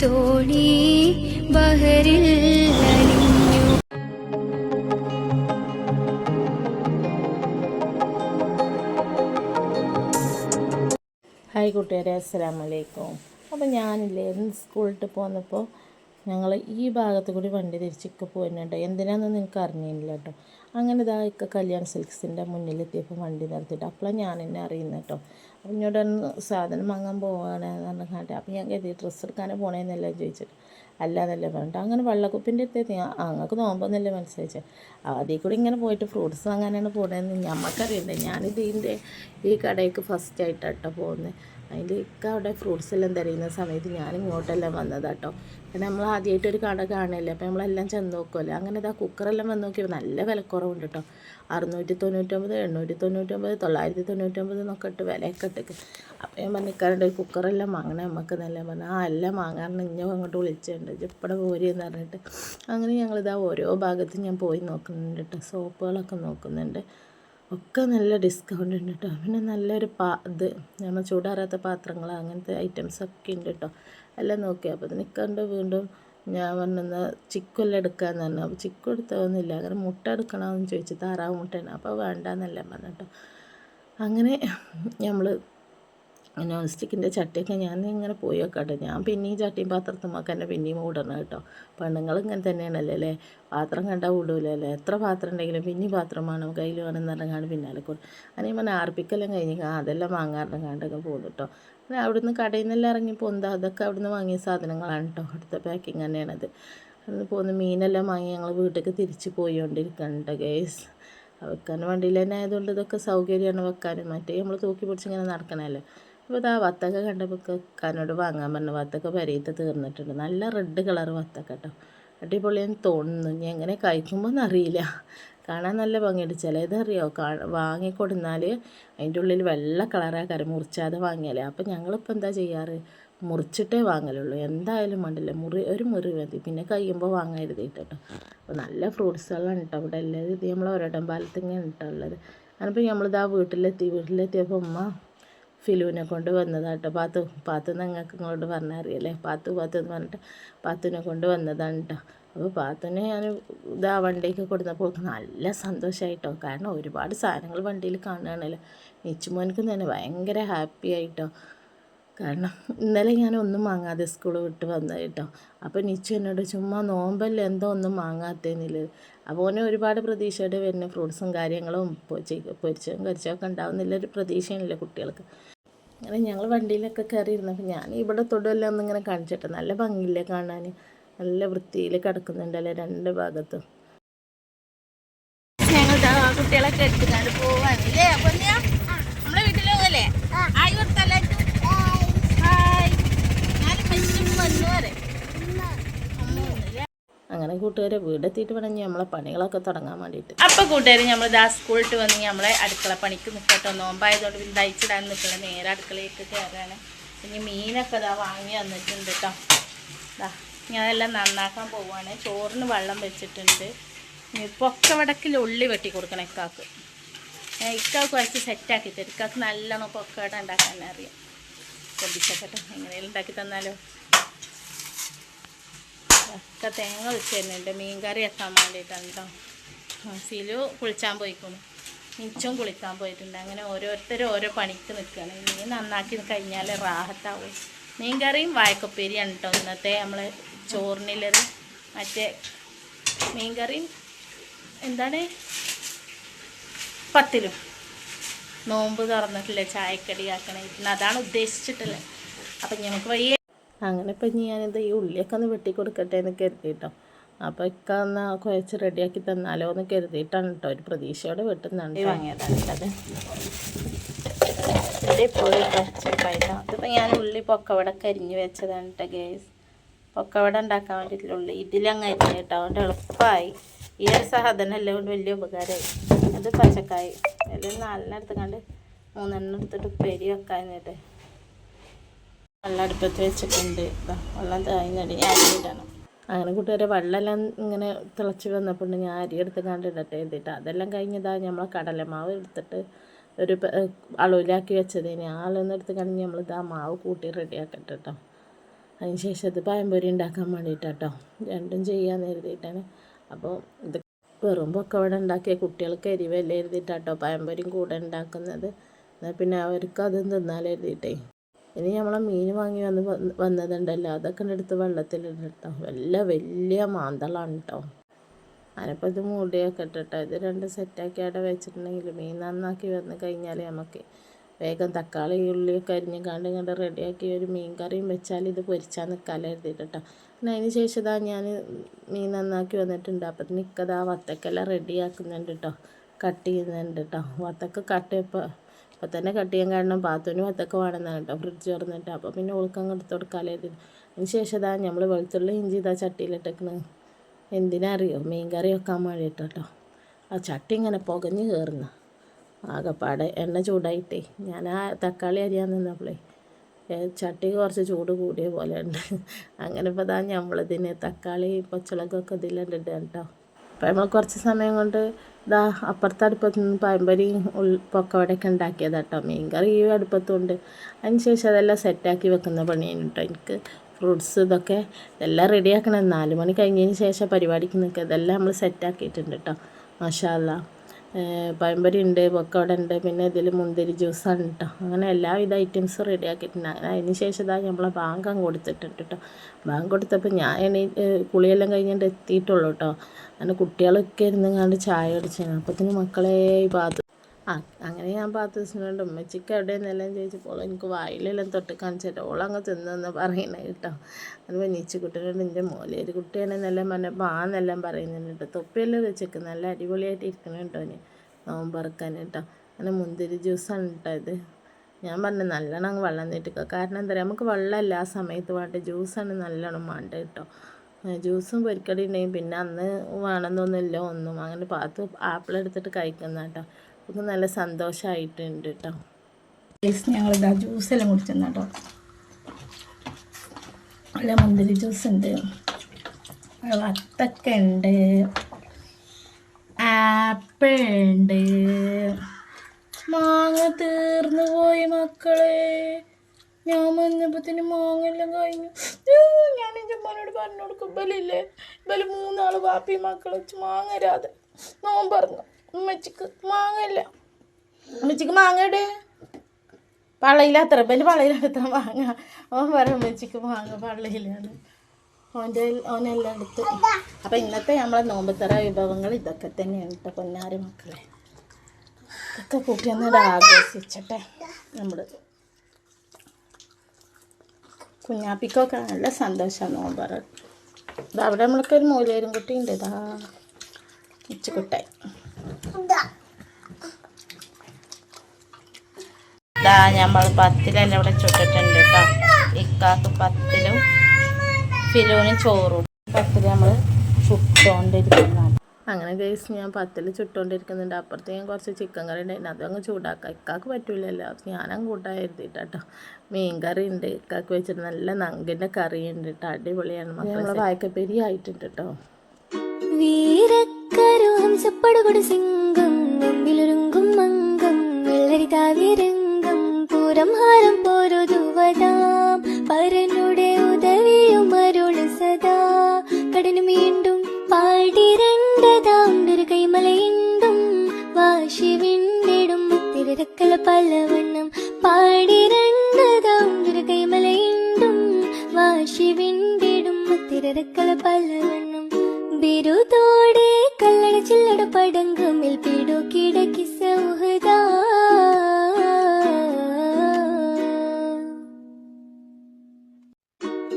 തോണി ബഹരിൽ ഹായ് കൂട്ടുകാരെ അസ്സലാമു അലൈക്കും. അപ്പോൾ ഞാനില്ലേ ഇന്ന് സ്കൂളിട്ട് പോന്നപ്പോൾ ഞങ്ങൾ ഈ ഭാഗത്ത് കൂടി വണ്ടി തിരിച്ചൊക്കെ പോയിട്ടുണ്ട് എന്തിനാണെന്ന് എനിക്ക് അറിഞ്ഞില്ല കേട്ടോ അങ്ങനെ ഇതാ ഇക്ക കല്യാൺ സിൽക്സിന്റെ മുന്നിലെത്തിയപ്പോൾ വണ്ടി നിർത്തിയിട്ട് അപ്പോഴാണ് ഞാൻ എന്നെ അറിയുന്നത് കേട്ടോ ഒന്ന് സാധനം വാങ്ങാൻ പോവാണ് എന്ന് പറഞ്ഞ കാട്ടി. അപ്പം ഞാൻ കരുതി ഡ്രസ്സ് എടുക്കാനേ പോണേന്നല്ല ചോദിച്ചിട്ട്. അല്ലാതല്ലേ പറഞ്ഞിട്ട്. അങ്ങനെ വെള്ളക്കുപ്പിന്റെ അടുത്ത് അങ്ങക്ക് നോമ്പെന്നല്ലേ മനസ്സിലാച്ചത് അതിൽ കൂടി ഇങ്ങനെ പോയിട്ട് ഫ്രൂട്ട്സ് വാങ്ങാനാണ് പോണതെന്ന് ഞമ്മക്കറിയണ്ടേ. ഞാനിത് ഇതിന്റെ ഈ കടയ്ക്ക് ഫസ്റ്റ് ആയിട്ടാട്ടോ പോകുന്നത് അതിന്റെ ഇക്ക അവിടെ ഫ്രൂട്ട്സ് എല്ലാം തരുന്ന സമയത്ത് ഞാൻ ഇങ്ങോട്ടെല്ലാം വന്നതാട്ടോ കാരണം നമ്മൾ ആദ്യമായിട്ട് ഒരു കട കാണുകയല്ലേ അപ്പോൾ നമ്മളെല്ലാം ചെന്ന് നോക്കുമല്ലോ അങ്ങനെ ഇതാ കുക്കറെല്ലാം വന്ന് നോക്കിയപ്പോൾ നല്ല വിലക്കുറവുണ്ട് കേട്ടോ അറുന്നൂറ്റി തൊണ്ണൂറ്റൊമ്പത് എണ്ണൂറ്റി തൊണ്ണൂറ്റൊമ്പത് തൊള്ളായിരത്തി തൊണ്ണൂറ്റൊമ്പത് എന്നൊക്കെ ഇട്ട് വിലയൊക്കെ ഇട്ടേക്ക്. അപ്പോൾ ഞാൻ പറഞ്ഞിക്കാറുണ്ട് ഒരു കുക്കറെല്ലാം വാങ്ങണേ നമുക്ക് നല്ല പറഞ്ഞു ആ എല്ലാം വാങ്ങാറുണ്ട് ഇഞ്ഞ അങ്ങോട്ട് വിളിച്ചിട്ടുണ്ട്. ഇപ്പടെ പോരി എന്ന് പറഞ്ഞിട്ട്. അങ്ങനെ ഞങ്ങളിതാ ഓരോ ഭാഗത്തും ഞാൻ പോയി നോക്കുന്നുണ്ട് കേട്ടോ സോപ്പുകളൊക്കെ നോക്കുന്നുണ്ട്. ഒക്കെ നല്ല ഡിസ്കൗണ്ട് ഉണ്ട് കേട്ടോ പിന്നെ നല്ലൊരു പാ ഇത് നമ്മൾ ചൂടാറാത്ത പാത്രങ്ങൾ അങ്ങനത്തെ ഐറ്റംസ് ഒക്കെ ഉണ്ട് കേട്ടോ എല്ലാം നോക്കി. അപ്പോൾ നിൽക്കാണ്ട് വീണ്ടും ഞാൻ പറഞ്ഞ ചിക്കുമെല്ലാം എടുക്കാമെന്ന് പറഞ്ഞു. അപ്പോൾ ചിക്കു എടുത്തൊന്നുമില്ല അങ്ങനെ മുട്ട എടുക്കണമെന്ന് ചോദിച്ചു. താറാവ് മുട്ടയാണ്. അപ്പോൾ വേണ്ടാന്നെല്ലാം പറഞ്ഞു കേട്ടോ അങ്ങനെ നമ്മൾ നോൺ സ്റ്റിക്കിന്റെ ചട്ടിയൊക്കെ ഞാൻ ഇങ്ങനെ പോയി വെക്കട്ടെ. ഞാൻ പിന്നെയും ചട്ടിയും പാത്രത്തും തന്നെ പിന്നെയും ഓടണം കേട്ടോ. പെണ്ണുങ്ങൾ ഇങ്ങനെ തന്നെയാണല്ലേ അല്ലേ? പാത്രം കണ്ടാൽ വിടൂലല്ലേ എത്ര പാത്രം ഉണ്ടെങ്കിലും പിന്നെയും പാത്രം വേണം. കയ്യിൽ വേണം എന്ന് പറഞ്ഞാൽ പിന്നാലെ കൂടും അങ്ങനെ പറഞ്ഞാൽ ആർപ്പിക്കെല്ലാം കഴിഞ്ഞ് അതെല്ലാം വാങ്ങാറുണ്ട് കണ്ടൊക്കെ പോകും കേട്ടോ. പിന്നെ അവിടുന്ന് കടയിൽ നിന്നെല്ലാം ഇറങ്ങിപ്പോൾ എന്താ അതൊക്കെ അവിടുന്ന് വാങ്ങിയ സാധനങ്ങളാണ് കേട്ടോ. അടുത്ത പാക്കിങ് തന്നെയാണത്. അവിടുന്ന് പോകുന്ന മീനെല്ലാം വാങ്ങി ഞങ്ങൾ വീട്ടിലേക്ക് തിരിച്ച് പോയിക്കൊണ്ടിരിക്കുന്നുണ്ട് ഗേസ് വെക്കാൻ വണ്ടിയിൽ തന്നെ ആയതുകൊണ്ട് ഇതൊക്കെ സൗകര്യമാണ് വെക്കാനും. മറ്റേ നമ്മൾ തൂക്കി പിടിച്ച് ഇങ്ങനെ നടക്കണമല്ലോ അപ്പോൾ ഇതാ വത്തക്ക കണ്ടപ്പോൾ കാനോട് വാങ്ങാൻ പറഞ്ഞു വത്തക്ക പരീത്ത് തീർന്നിട്ടുണ്ട്. നല്ല റെഡ് കളർ വത്തക്ക കേട്ടോ അടിപൊളിയെന്ന് തോന്നുന്നു. ഇനി എങ്ങനെ കഴിക്കുമ്പോൾ അറിയില്ല. കാണാൻ നല്ല ഭംഗിയുണ്ട്. ചിലതറിയോ? കാ വാങ്ങിക്കൊടുന്നാൽ അതിന്റെ ഉള്ളിൽ വെള്ള കളറാക്കാറ് മുറിച്ചാതെ വാങ്ങിയാലേ. അപ്പോൾ ഞങ്ങളിപ്പോൾ എന്താ ചെയ്യാറ്? മുറിച്ചിട്ടേ വാങ്ങലുള്ളൂ. എന്തായാലും വേണ്ടില്ല. മുറി ഒരു മുറി മതി. പിന്നെ കഴിയുമ്പോൾ വാങ്ങരുത് കേട്ടോ അപ്പോൾ നല്ല ഫ്രൂട്ട്സുകളാണ് കേട്ടോ ഇവിടെ എല്ലാം ഇത് നമ്മൾ ഒരിടം പാലത്തിങ്ങനെ കേട്ടോ ഉള്ളത്. അതിപ്പോൾ നമ്മളിതാ വീട്ടിലെത്തി. വീട്ടിലെത്തിയപ്പോൾ ഉമ്മ ഫിലുവിനെ കൊണ്ട് വന്നതാട്ടോ. പാത്തു പാത്തു നിങ്ങൾക്ക് ഇങ്ങോട്ട് പറഞ്ഞറിയല്ലേ പാത്തു പാത്തു എന്ന് പറഞ്ഞിട്ട് പാത്തുവിനെ കൊണ്ട് വന്നതാണ് കേട്ടോ അപ്പോൾ പാത്തുവിനെ ഞാൻ ഇതാ വണ്ടിക്ക് കൊടുത്തപ്പോൾ നല്ല സന്തോഷമായിട്ടോ കാരണം ഒരുപാട് സാധനങ്ങൾ വണ്ടിയിൽ കാണുകയാണല്ലോ. നിച്ചുമോനക്ക് തന്നെ ഭയങ്കര ഹാപ്പി ആയിട്ടോ. കാരണം ഇന്നലെ ഞാൻ ഒന്നും വാങ്ങാതെ സ്കൂൾ വിട്ട് വന്നത് കേട്ടോ. അപ്പോൾ നിച്ചു എന്നോട് ചുമ്മാ നോമ്പല്ല എന്തോ ഒന്നും വാങ്ങാത്തേന്നില്ല? അപ്പോൾ ഓനെ ഒരുപാട് പ്രതീക്ഷയോടെ വരുന്ന. ഫ്രൂട്ട്സും കാര്യങ്ങളും പൊരിച്ചും കരിച്ചൊക്കെ ഉണ്ടാവുന്നില്ല ഒരു പ്രതീക്ഷയാണല്ലോ കുട്ടികൾക്ക്. അങ്ങനെ ഞങ്ങൾ വണ്ടിയിലൊക്കെ കയറി ഇരുന്നപ്പോൾ ഞാൻ ഇവിടെ തൊടുമെല്ലാം ഒന്നിങ്ങനെ കാണിച്ചിട്ട് നല്ല ഭംഗിയില്ലേ കാണാൻ നല്ല വൃത്തിയിൽ കിടക്കുന്നുണ്ടല്ലേ രണ്ട് ഭാഗത്തും. ഞങ്ങൾ കുട്ടികളൊക്കെ എടുത്തുകൊണ്ട് പോവാണല്ലേ അപ്പൊ ഞാൻ നമ്മളെ വീട്ടിൽ പോകല്ലേ ആയി കൊടുത്തല്ലേ ഹായ് ഞാൻ മെസ്സിനും വന്നു വരെ അങ്ങനെ കൂട്ടുകാരെ വീടെത്തിയിട്ട് വേണം ഇനി നമ്മളെ പണികളൊക്കെ തുടങ്ങാൻ വേണ്ടിയിട്ട്. അപ്പൊ കൂട്ടുകാർ നമ്മൾ ദാ സ്കൂളിട്ട് വന്ന് നമ്മളെ അടുക്കള പണിക്ക് നിൽക്കട്ടോ നോമ്പായതുകൊണ്ട് പിന്നെ തയ്ച്ചിടാൻ നിൽക്കണം നേരെ അടുക്കളയിലേക്ക് കയറാണ് ഇനി മീനൊക്കെ ഇതാ വാങ്ങി വന്നിട്ടുണ്ട് കേട്ടോ ദാ ഞാനെല്ലാം നന്നാക്കാൻ പോവുകയാണ് ചോറിന് വെള്ളം വെച്ചിട്ടുണ്ട്. പൊക്ക വടക്കിൽ ഉള്ളി വെട്ടി കൊടുക്കണം ഇക്കാക്ക്. ഇക്കാക്ക് കുറച്ച് സെറ്റാക്കി തരും. ഇക്കാക്ക് നല്ലോണം പൊക്കവട ഉണ്ടാക്കാൻ അറിയാം. ശ്രദ്ധിച്ചോട്ടെ എങ്ങനെയെങ്കിലും ഉണ്ടാക്കി തന്നാലോ. ഒക്കെ തേങ്ങ ഒഴിച്ച് തരുന്നുണ്ട് മീൻ കറി എത്താൻ വേണ്ടിയിട്ടാണ് കേട്ടോ സിലു കുളിച്ചാൻ പോയിക്കണു. മിച്ചും കുളിക്കാൻ പോയിട്ടുണ്ട്. അങ്ങനെ ഓരോരുത്തരും ഓരോ പണിക്ക് നിൽക്കുകയാണ് മീൻ നന്നാക്കി കഴിഞ്ഞാൽ റാഹത്താവും. മീൻ കറിയും വായക്കപ്പേരിയാണ് കേട്ടോ ഇന്നത്തെ നമ്മൾ ചോറിനുള്ളത് മറ്റേ മീൻ കറിയും എന്താണ്? പത്തിലും. നോമ്പ് തുറന്നിട്ടില്ല ചായക്കടി ആക്കണേ അതാണ് ഉദ്ദേശിച്ചിട്ടുള്ളത്. അപ്പം ഞങ്ങൾക്ക് വയ്യ അങ്ങനെ ഇപ്പം ഇനി ഞാനിത് ഈ ഉള്ളിയൊക്കെ ഒന്ന് വെട്ടി കൊടുക്കട്ടെ എന്ന് കരുതിയിട്ടോ. അപ്പോൾ ഇക്ക ഒന്ന് കുഴച്ച് റെഡിയാക്കി തന്നാലോ എന്ന് കരുതിയിട്ടാണ് കേട്ടോ ഒരു പ്രതീക്ഷയോടെ വെട്ടുന്നുണ്ട് വാങ്ങിയതാണ് അത്? പോയി ചെറുപ്പായിട്ടോ അതിപ്പോൾ ഞാൻ ഉള്ളി പൊക്കവട കരിഞ്ഞ് വെച്ചതാണ് കേട്ടോ ഗേസ് പൊക്കവട ഉണ്ടാക്കാൻ വേണ്ടിയിട്ടുള്ള ഉള്ളി. ഇതിലങ്ങ് അരിഞ്ഞ് കേട്ടോ അതുകൊണ്ട് എളുപ്പമായി ഈ ഒരു സാധനം എല്ലാം കൊണ്ട് വലിയ ഉപകാരമായി അത് പച്ചക്കായി. എല്ലാം നാലെണ്ണം എടുത്ത് കണ്ട് മൂന്നെണ്ണം എടുത്തിട്ട് ഉപ്പേരി വെക്കാന്നിട്ട് വെള്ളം അടുപ്പത്ത് വെച്ചിട്ടുണ്ട് വെള്ളം തായ്ന്നടി അരിയിടണം അങ്ങനെ കൂട്ടുകാരെ വെള്ളമെല്ലാം ഇങ്ങനെ തിളച്ച് വന്നപ്പോൾ ഞാൻ അരി എടുത്ത് കണ്ടിടട്ടെ എന്നിട്ട് അതെല്ലാം കഴിഞ്ഞതാണ് നമ്മൾ കടലമാവ് എടുത്തിട്ട് ഒരു അളവിലാക്കി വെച്ചതേന് ആ അളവെന്ന് എടുത്ത് കഴിഞ്ഞ് നമ്മൾ ഇതാ മാവ് കൂട്ടി റെഡിയാക്കട്ടെ കേട്ടോ അതിന് ശേഷം ഇത് പഴംപൊരി ഉണ്ടാക്കാൻ വേണ്ടിയിട്ടാട്ടോ രണ്ടും ചെയ്യാന്ന് കരുതിയിട്ടാണ്. അപ്പോൾ ഇത് വെറും പൊക്കവട ഉണ്ടാക്കിയ കുട്ടികൾക്ക് എരിവല്ലേ എഴുതിയിട്ടാട്ടോ പഴംപൊരിയും കൂടെ ഉണ്ടാക്കുന്നത്. എന്നാൽ പിന്നെ അവർക്ക് അതും തിന്നാലും എഴുതിയിട്ടേ ഇനി നമ്മളെ മീൻ വാങ്ങി വന്ന് വന്ന് വന്നതുണ്ടല്ലോ. അതൊക്കെ എടുത്ത് വെള്ളത്തിലിട്ട് കേട്ടോ വല്ല വലിയ മാന്തളാണ് കേട്ടോ അതിനിപ്പോൾ ഇത് മൂടിയൊക്കെ ഇട്ടിട്ടോ ഇത് രണ്ട് സെറ്റാക്കി അവിടെ വെച്ചിട്ടുണ്ടെങ്കിൽ മീൻ നന്നാക്കി വന്ന് കഴിഞ്ഞാൽ നമുക്ക് വേഗം തക്കാളി ഉള്ളിയൊക്കെ അരിഞ്ഞ് കണ്ട് കണ്ട് റെഡിയാക്കി ഒരു മീൻ കറിയും വെച്ചാൽ ഇത് പൊരിച്ചാൽ നിൽക്കാലോ എഴുതിയിട്ടോ പിന്നെ അതിന് ശേഷം ഇതാ ഞാൻ മീൻ നന്നാക്കി വന്നിട്ടുണ്ട്. അപ്പം നിൽക്കതാ വത്തക്കെല്ലാം റെഡിയാക്കുന്നുണ്ട് കേട്ടോ കട്ട് ചെയ്യുന്നുണ്ട് കേട്ടോ വത്തക്ക കട്ട് ചെയ്യപ്പോൾ അപ്പോൾ തന്നെ കട്ട് ചെയ്യാൻ കാരണം പാത്തുവിന് വത്തക്ക വേണമെന്നാണ് കേട്ടോ. ഫ്രിഡ്ജ് തുറന്നിട്ട്. അപ്പോൾ പിന്നെ ഓൾക്കങ്ങ് എടുത്ത് കൊടുക്കാലോ എഴുതി അതിന് ശേഷം ഇതാ നമ്മൾ വെളുത്തുള്ളി ഇഞ്ചി ഇതാ ചട്ടിയിലിട്ടേക്കണ് എന്തിനാ അറിയോ മീൻ കറി വെക്കാൻ വേണ്ടിയിട്ട് കേട്ടോ. ആ ചട്ടി ഇങ്ങനെ പുകഞ്ഞ് കയറുന്ന ആകെപ്പാടെ എണ്ണ ചൂടായിട്ടേ. ഞാൻ ആ തക്കാളി അരിയാൻ നിന്നപ്പോഴേ ഏ, ചട്ടി കുറച്ച് ചൂട് കൂടിയ പോലെ ഉണ്ട്. അങ്ങനെ ഇപ്പോൾ ഇതാ നമ്മളിതിന് തക്കാളി പച്ചളകൊക്കെ ഇതിലുണ്ട് കേട്ടോ. അപ്പോൾ നമ്മൾ കുറച്ച് സമയം കൊണ്ട് ഇതാ അപ്പുറത്തെ അടുപ്പത്ത് നിന്ന് പഴംപൊരി പൊക്കവടയൊക്കെ ഉണ്ടാക്കിയത് കേട്ടോ മീൻ കറി ഈ അടുപ്പത്തുണ്ട്. അതിന് ശേഷം അതെല്ലാം സെറ്റാക്കി വെക്കുന്ന പണിയാണ് കേട്ടോ എനിക്ക് ഫ്രൂട്ട്സ് ഇതൊക്കെ ഇതെല്ലാം റെഡിയാക്കണം നാല് മണി കഴിഞ്ഞതിന് ശേഷം പരിപാടിക്ക് നിൽക്കുക. ഇതെല്ലാം നമ്മൾ സെറ്റാക്കിയിട്ടുണ്ട് കേട്ടോ മാഷാല്ല പഴംപൊരി ഉണ്ട് പൊക്കോട ഉണ്ട് പിന്നെ ഇതിൽ മുന്തിരി ജ്യൂസാണ് കേട്ടോ അങ്ങനെ എല്ലാവിധ ഐറ്റംസും റെഡി ആക്കിയിട്ടുണ്ട്. അതിന് ശേഷം ഇതാ നമ്മളെ ബാങ്കം കൊടുത്തിട്ടുണ്ട് കേട്ടോ ബാങ്ക് കൊടുത്തപ്പോൾ ഞാൻ എണീ കുളിയെല്ലാം കഴിഞ്ഞിട്ട് എത്തിയിട്ടുള്ളൂ കേട്ടോ അങ്ങനെ കുട്ടികളൊക്കെ ഇരുന്ന് ചായ കുടിച്ചാണ് അപ്പത്തിന് മക്കളെ ഈ പാത്തു ആ അങ്ങനെ ഞാൻ പാത്ത ദിവസങ്ങളുണ്ട് ഉമ്മച്ചിക്ക് എവിടെയെന്നെല്ലാം ചോദിച്ചപ്പോൾ എനിക്ക് വായിലെല്ലാം തൊട്ട് കാണിച്ചിട്ട് ഓളങ്ങ് തിന്നെന്ന് പറയണേ കേട്ടോ. അത് വന്നിച്ച് കുട്ടികളുണ്ട് എന്റെ മോലെ ഒരു കുട്ടിയാണെന്നെല്ലാം പറഞ്ഞപ്പോൾ ആ എന്നെല്ലാം പറയുന്നുണ്ട് തൊപ്പിയെല്ലാം വെച്ചേക്ക്. നല്ല അടിപൊളിയായിട്ട് ഇരിക്കണം കേട്ടോ ഇനി നോമ്പറക്കാൻ കേട്ടോ. അങ്ങനെ മുന്തിരി ജ്യൂസാണ് കേട്ടോ ഇത്. ഞാൻ പറഞ്ഞു നല്ലോണം അങ്ങ് വെള്ളം നീട്ടിക്കുക കാരണം എന്താ പറയുക നമുക്ക് വെള്ളമല്ല ആ സമയത്ത് വേണ്ട. ജ്യൂസാണ് നല്ലോണം വേണ്ട കേട്ടോ. ജ്യൂസും പൊരിക്കടി ഉണ്ടെങ്കിൽ പിന്നെ അന്ന് വേണമെന്നൊന്നുമില്ല ഒന്നും. അങ്ങനെ പാത്ത് ആപ്പിൾ എടുത്തിട്ട് കഴിക്കുന്ന കേട്ടോ. നമുക്ക് നല്ല സന്തോഷമായിട്ടുണ്ട് കേട്ടോ ഞങ്ങളിതാ ജ്യൂസെല്ലാം കുടിച്ചെന്ന് കേട്ടോ നല്ല മുന്തിരി ജ്യൂസ് ഉണ്ട്. വത്തക്ക ഉണ്ട്. ആപ്പിൾ ഉണ്ട്. മാങ്ങ തീർന്നു പോയി മക്കളെ. ഞാൻ വന്നപ്പത്തിന് മാങ്ങ എല്ലാം കഴിഞ്ഞു. ഞാൻ എന്റെ അമ്മനോട് പറഞ്ഞു കൊടുക്കും ബലില്ലേ ബൽ മൂന്നാൾ വാപ്പി മക്കളെ വെച്ച് മാങ്ങ നോമ്പറഞ്ഞു പറഞ്ഞു ഉമ്മച്ചിക്ക് മാങ്ങ ഇല്ല ഉമ്മച്ചിക്ക് മാങ്ങ ഇടേ പള്ളയിലത്ര ബൽ പള്ളയിലത്ര മാങ്ങ. ഓൻ പറയും ഉമ്മച്ചിക്ക് മാങ്ങ പള്ളയിലാണ്. ഓന്റെ ഓനെല്ലാം എടുത്ത്. അപ്പം ഇന്നത്തെ നമ്മളെ നോമ്പത്തറ വിഭവങ്ങൾ ഇതൊക്കെ തന്നെയാണ് കേട്ടോ പൊന്നാറ് മക്കളെ. ഇതൊക്കെ കൂട്ടി ഒന്നിട്ട് ആഘോഷിച്ചട്ടെ നമ്മൾ കുഞ്ഞാപ്പിക്കൊക്കെ നല്ല സന്തോഷമാണ് നോമ്പറ അവിടെ നമ്മൾക്ക് ഒരു മൂലേരും കുട്ടി ഉണ്ട് ഇതാ. ഇച്ചുകുട്ടായി ഇതാ. നമ്മൾ പത്തിലല്ല ഇവിടെ ചുട്ടിട്ടുണ്ട് കേട്ടോ ഇക്കാക്ക് പത്തിലും ഫിലോന് ചോറും. പത്തിൽ നമ്മൾ ചുട്ടോണ്ടിരിക്കുന്നതാണ്. അങ്ങനെ ഗൈസ് ഞാൻ പത്തിൽ ചുട്ടുകൊണ്ടിരിക്കുന്നുണ്ട് അപ്പുറത്ത് ഞാൻ കുറച്ച് ചിക്കൻ കറി ഉണ്ടായിരുന്നു. അതങ്ങ് ചൂടാക്കാം. ഇക്കാക്ക് പറ്റൂലല്ലോ. ഞാനങ്ങ് കൂട്ടാൻ എഴുതിയിട്ട് കേട്ടോ മീൻ കറി ഉണ്ട്. ഇക്കാക്ക് വെച്ചിട്ട് നല്ല നങ്കിന്റെ കറി ഉണ്ട് കേട്ടോ അടിപൊളിയാണ് മക്കളെ. വായ്ക്കപ്പേരി ആയിട്ടുണ്ട് കേട്ടോ വീരക്കരു ഹംസപ്പടുകൊടു സിംഗം മുമ്പിലൊരുങ്കും മംഗം വെള്ളരി താവിരംഗം പൂരം ഹാരം പോരുതുവതാം. പരനുടെ ഉദവിയും അരുൾ സദാ. കടനു വീണ്ടും പാടിരണ്ടതാം ഒരു കൈമലയിണ്ടും വാശി വിണ്ടിടും തിരക്കല പലവണ്ണം പാടിരണ്ടതാം ഒരു കൈമലയിണ്ടും വാശി വിണ്ടിടും തിരക്കല പലവണ്ണം. ബിരുദോടെ ചില്ലട പടങ്കമിൽ പിടു കിടക്കി സൗഹൃദ.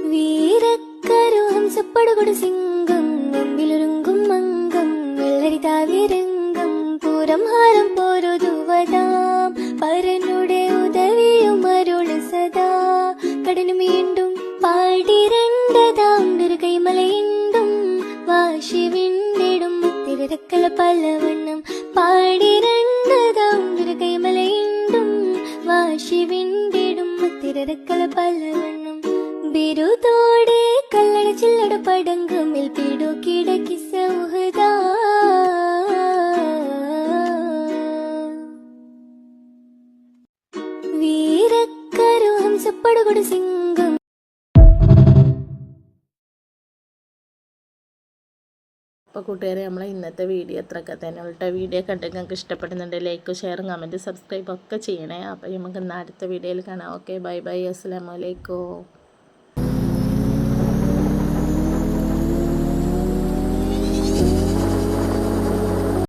വീരക്കരു ഹംസപ്പടുകൊടു സിംഗം മുമ്പിലൊരുങ്കും മംഗം വെള്ളരി പൂരം ഹാരം പോരുതുവതാം. പരനുടെ ഉദവിയും അരുൾ സദാ. കടനു വീണ്ടും തിരക്കല പലവണ്ണം പാടിരണ്ടതാം ഒരു കൈമലയിണ്ടും വാശി വിണ്ടിടും തിരക്കല പലവണ്ണം ബിരുദോടെ കല്ലട ചില്ലട പടങ്കമിൽ പിടു കിടക്കി സൗഹൃദ അപ്പോൾ കൂട്ടുകാരെ നമ്മളെ ഇന്നത്തെ വീഡിയോ അത്രയൊക്കെ തന്നെ. ഉള്ള വീഡിയോ കണ്ട് നിങ്ങൾക്ക് ഇഷ്ടപ്പെടുന്നുണ്ട് ലൈക്ക് ഷെയർ കമന്റ് സബ്സ്ക്രൈബ് ഒക്കെ ചെയ്യണേ. അപ്പോൾ നമുക്ക് ഇന്ന് അടുത്ത വീഡിയോയിൽ കാണാം. ഓക്കെ ബൈ ബൈ അസ്സാം വലൈക്കും